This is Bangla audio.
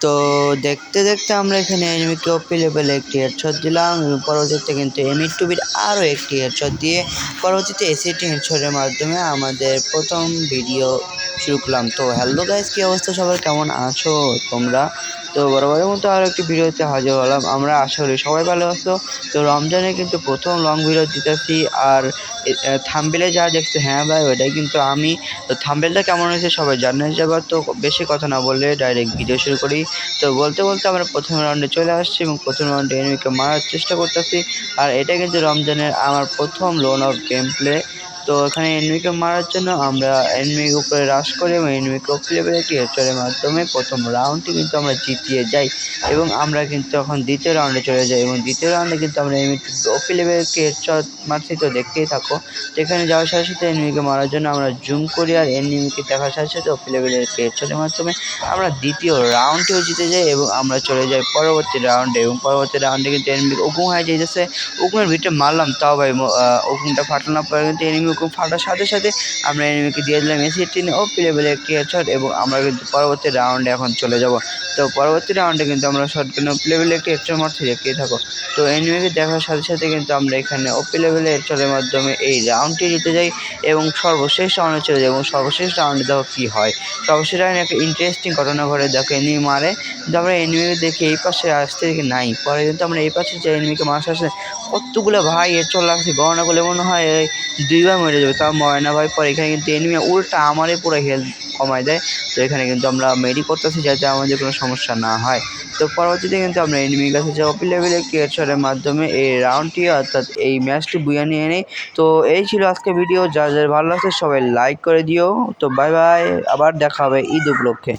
তো দেখতে দেখতে আমরা এখানে এনিমিকে ওপি লেভেলে একটি হেডশট দিলাম এবং পরবর্তীতে কিন্তু এমি টুবির আরও একটি হেডশট দিয়ে পরবর্তীতে এসিটি হেডশটের মাধ্যমে আমাদের প্রথম ভিডিও শুরু করলাম। তো হ্যালো গাইস কী অবস্থা? সবার কেমন আছো তোমরা? তো বরাবরের মতো আরও একটি ভিডিওতে হাজির হলাম। আমরা আশা করি সবাই ভালো আছো। তো রমজানে কিন্তু প্রথম লং ভিডিও দিতেছি আর থাম্বেলে যা দেখছ হ্যাঁ ভাই, ওইটাই কিন্তু আমি। তো থাম্বেলটা কেমন হয়েছে সবাই জানে। যাবার তো বেশি কথা না বললে ডাইরেক্ট ভিডিও শুরু করি। তো বলতে বলতে আমরা প্রথম রাউন্ডে চলে আসছি এবং প্রথম রাউন্ডে এনিমিকে মারার চেষ্টা করতেছি। আর এটা কিন্তু রমজানের আমার প্রথম লোন অফ গেম প্লে তো এখানে এনিমিকে মারার জন্য আমরা এনিমির উপরে রাশ করি এবং এনিমিকে একটি হেডশটের মাধ্যমে প্রথম রাউন্ডটি কিন্তু আমরা জিতিয়ে যাই এবং আমরা কিন্তু এখন দ্বিতীয় রাউন্ডে চলে যাই এবং দ্বিতীয় রাউন্ডে কিন্তু আমরা এনিমি ওপি লেভেল একটি হেডশট মারছি। তো দেখতেই থাকো, যেখানে যাওয়ার সাথে সাথে এনিমিকে মারার জন্য আমরা জুম করি আর এনিমিকে দেখার সাথে সাথে ওপি লেভেলের হেডশটের মাধ্যমে আমরা দ্বিতীয় রাউন্ডটিও জিতে যাই এবং আমরা চলে যাই পরবর্তী রাউন্ডে এবং পরবর্তী রাউন্ডে কিন্তু এনিমি উকুম হয়ে যেতেছে উকুমের ভিতরে মারলাম, তাও ভাই উকুমটা ফাটানোর পরে কিন্তু এনিমি উকুম ফাটার সাথে সাথে আমরা এনিমিকে দিয়ে দিলাম এসি টিনে। ও লেভেলের একটি হেডশট এবং আমরা কিন্তু পরবর্তী রাউন্ডে এখন চলে যাব। তো পরবর্তী রাউন্ডে কিন্তু আমরা শর্টগানে ওপি লেভেলে একটি হেডশট মারছি দেখতেই থাকো তো এনিমিকে দেখার সাথে সাথে কিন্তু আমরা এখানে ওপি লেভেলের হেডশটের মাধ্যমে এই রাউন্ডটি জিতে যাই এবং সর্বশেষ রাউন্ডে চলে যাই এবং সর্বশেষ রাউন্ডে দেখো কী হয়। সর্বশেষ রাউন্ডে একটা ইন্টারেস্টিং ঘটনা ঘটে। দেখো এনিমি মারে। কিন্তু আমরা এনিমিকে দেখি এই পাশে আসতে দেখি নাই। পরে কিন্তু আমরা এই পাশে যে এনিমিকে মারতে আসে কতগুলো ভাই এর চল লাগছে গণনা করলে মনে হয় দুইবার মরে যাবে, তাও মরে না ভাই। পরে এখানে কিন্তু এনিমি উল্টা আমারই পুরো হেলথ কমায় দেয়। তো এখানে কিন্তু আমরা মেডি করতেছি যাতে আমাদের কোনো সমস্যা না হয়। তো পরবর্তীতে কিন্তু আমরা এনিমির কাছে যে অপি লেভেলে একটি মাধ্যমে এই রাউন্ডটি অর্থাৎ এই ম্যাচটি বুয়া নিয়ে নেই। তো এই ছিল আজকে ভিডিও যা যার ভালো লাগছে সবাই লাইক করে দিও। তো বাই বাই আবার দেখা হবে ঈদ উপলক্ষে।